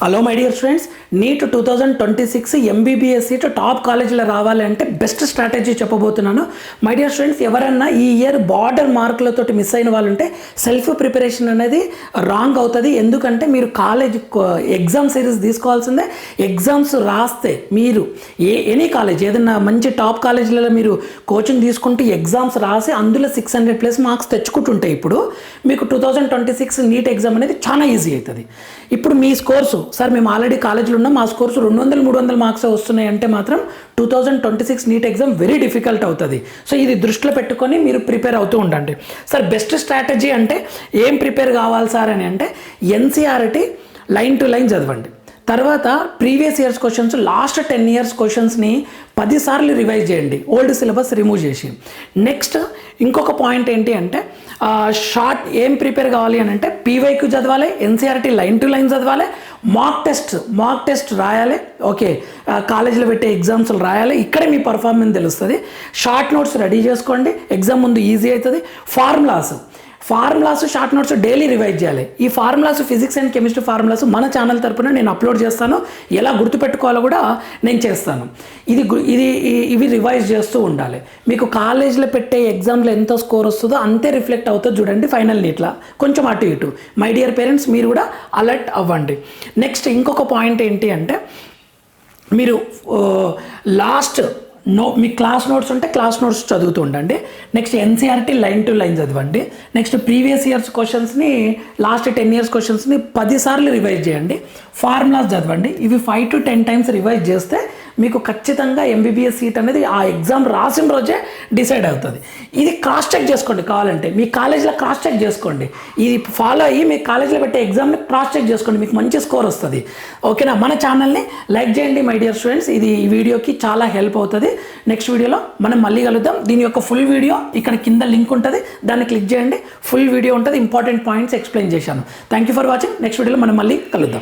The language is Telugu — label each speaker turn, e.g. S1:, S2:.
S1: Hello my dear students NEET two thousand twenty six MBBS seat top కాలేజీలో రావాలి అంటే బెస్ట్ స్ట్రాటజీ చెప్పబోతున్నాను మై డియర్ స్టూడెంట్స్ ఎవరన్నా ఈ ఇయర్ బార్డర్ మార్కులతో మిస్ అయిన వాళ్ళు ఉంటే సెల్ఫ్ ప్రిపరేషన్ అనేది రాంగ్ అవుతుంది ఎందుకంటే మీరు కాలేజ్ ఎగ్జామ్ సిరీస్ తీసుకోవాల్సిందే ఎగ్జామ్స్ రాస్తే మీరు ఏ ఎనీ కాలేజ్ ఏదైనా మంచి టాప్ కాలేజీలలో మీరు కోచింగ్ తీసుకుంటూ ఎగ్జామ్స్ రాసి అందులో సిక్స్ హండ్రెడ్ ప్లస్ మార్క్స్ తెచ్చుకుంటుంటే ఇప్పుడు మీకు two thousand twenty six NEET exam అనేది చాలా ఈజీ అవుతుంది ఇప్పుడు మీ స్కోర్సు సార్ మేము ఆల్రెడీ కాలేజీలో ఉన్నాం. మా స్కోర్స్ రెండు వందలు మూడు వందల మార్క్స్ వస్తున్నాయి అంటే మాత్రం two thousand twenty six NEET exam very difficult అవుతుంది. సో ఇది దృష్టిలో పెట్టుకొని మీరు ప్రిపేర్ అవుతూ ఉండండి. సార్ బెస్ట్ స్ట్రాటజీ అంటే ఏం ప్రిపేర్ కావాలి సార్ అని అంటే ఎన్సీఆర్టీ లైన్ టు లైన్ చదవండి. తర్వాత previous years questions last ten years క్వశ్చన్స్ని పదిసార్లు రివైజ్ చేయండి. ఓల్డ్ సిలబస్ రిమూవ్ చేసి. నెక్స్ట్ ఇంకొక పాయింట్ ఏంటి అంటే షార్ట్ ఏం ప్రిపేర్ కావాలి అని అంటే పీవైక్యూ చదవాలి ఎన్సీఆర్టీ లైన్ టు లైన్ చదవాలి మాక్ టెస్ట్ మాక్ టెస్ట్ రాయాలి. ఓకే కాలేజీలో పెట్టే ఎగ్జామ్స్లు రాయాలి. ఇక్కడే మీ పర్ఫార్మెన్స్ తెలుస్తుంది. షార్ట్ నోట్స్ రెడీ చేసుకోండి. ఎగ్జామ్ ముందు ఈజీ అవుతుంది. Formulas formulas short notes daily revise చేయాలి. ఈ formulas physics and chemistry formulas మన ఛానల్ తరపున నేను అప్లోడ్ చేస్తాను. ఎలా గుర్తుపెట్టుకోవాలో కూడా నేను చేస్తాను. ఇది గు- ఇది ఇవి రివైజ్ చేస్తూ ఉండాలి. మీకు కాలేజీలో పెట్టే ఎగ్జామ్లో ఎంత స్కోర్ వస్తుందో అంతే రిఫ్లెక్ట్ అవుతుంది చూడండి ఫైనల్ నీట్లా. కొంచెం అటు ఇటు. మై డియర్ పేరెంట్స్ మీరు కూడా అలర్ట్ అవ్వండి. నెక్స్ట్ ఇంకొక పాయింట్ ఏంటి అంటే మీరు లాస్ట్ నో మీ క్లాస్ నోట్స్ ఉంటే క్లాస్ నోట్స్ చదువుతూ ఉండండి. Next NCERT line to line చదవండి. నెక్స్ట్ ప్రీవియస్ ఇయర్స్ క్వశ్చన్స్ని లాస్ట్ టెన్ ఇయర్స్ క్వశ్చన్స్ని పదిసార్లు రివైజ్ చేయండి. ఫార్ములాస్ చదవండి. ఇవి five to ten times revise చేస్తే మీకు ఖచ్చితంగా ఎంబీబీఎస్ సీట్ అనేది ఆ ఎగ్జామ్ రాసిన రోజే డిసైడ్ అవుతుంది. ఇది క్రాస్ చెక్ చేసుకోండి కావాలంటే. మీ కాలేజీలో క్రాస్ చెక్ చేసుకోండి. ఇది ఫాలో అయ్యి మీ కాలేజీలో పెట్టే ఎగ్జామ్ని క్రాస్ చెక్ చేసుకోండి. మీకు మంచి స్కోర్ వస్తుంది. ఓకేనా మన ఛానల్ని లైక్ చేయండి మై డియర్ స్టూడెంట్స్ ఇది ఈ వీడియోకి చాలా హెల్ప్ అవుతుంది. నెక్స్ట్ వీడియోలో మనం మళ్ళీ కలుద్దాం. దీని యొక్క ఫుల్ వీడియో ఇక్కడ కింద లింక్ ఉంటుంది. దాన్ని క్లిక్ చేయండి. ఫుల్ వీడియో ఉంటుంది. ఇంపార్టెంట్ పాయింట్స్ ఎక్స్ప్లెయిన్ చేశాను. Thank you for watching next వీడియోలో మనం మళ్ళీ కలుద్దాం.